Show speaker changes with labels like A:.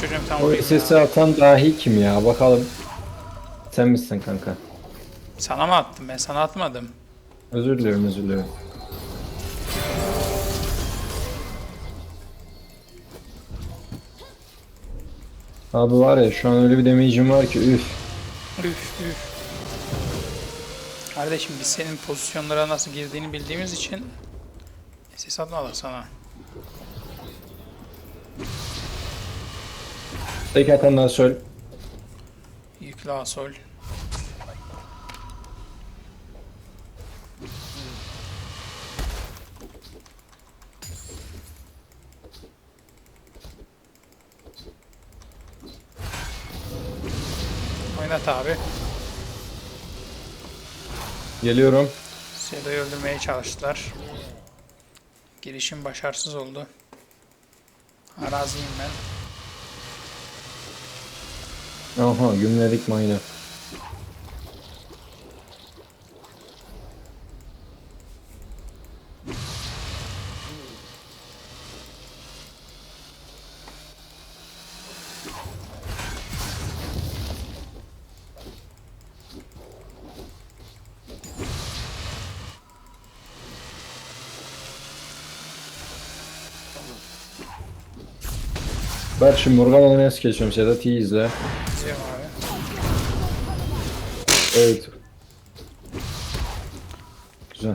A: Görüyorum tam
B: O sesi atan dahi kim ya? Bakalım. Sen misin kanka?
A: Sana mı attım ben? Sana atmadım.
B: Özür diliyorum, özür diliyorum. Abi var ya şu an öyle bir damage'im var ki üf.
A: Üf üf. Kardeşim biz senin pozisyonlara nasıl girdiğini bildiğimiz için ses atmadık sana.
B: Atan daha söyle.
A: Yükle asol. Oynat abi.
B: Geliyorum.
A: Sedo'yu öldürmeye çalıştılar. Girişim başarısız oldu. Araziyim ben.
B: Aha gümledik mayna. Ver şimdi Morgana'dan es geçiyorum Sedat iyi izle. Evet. Güzel.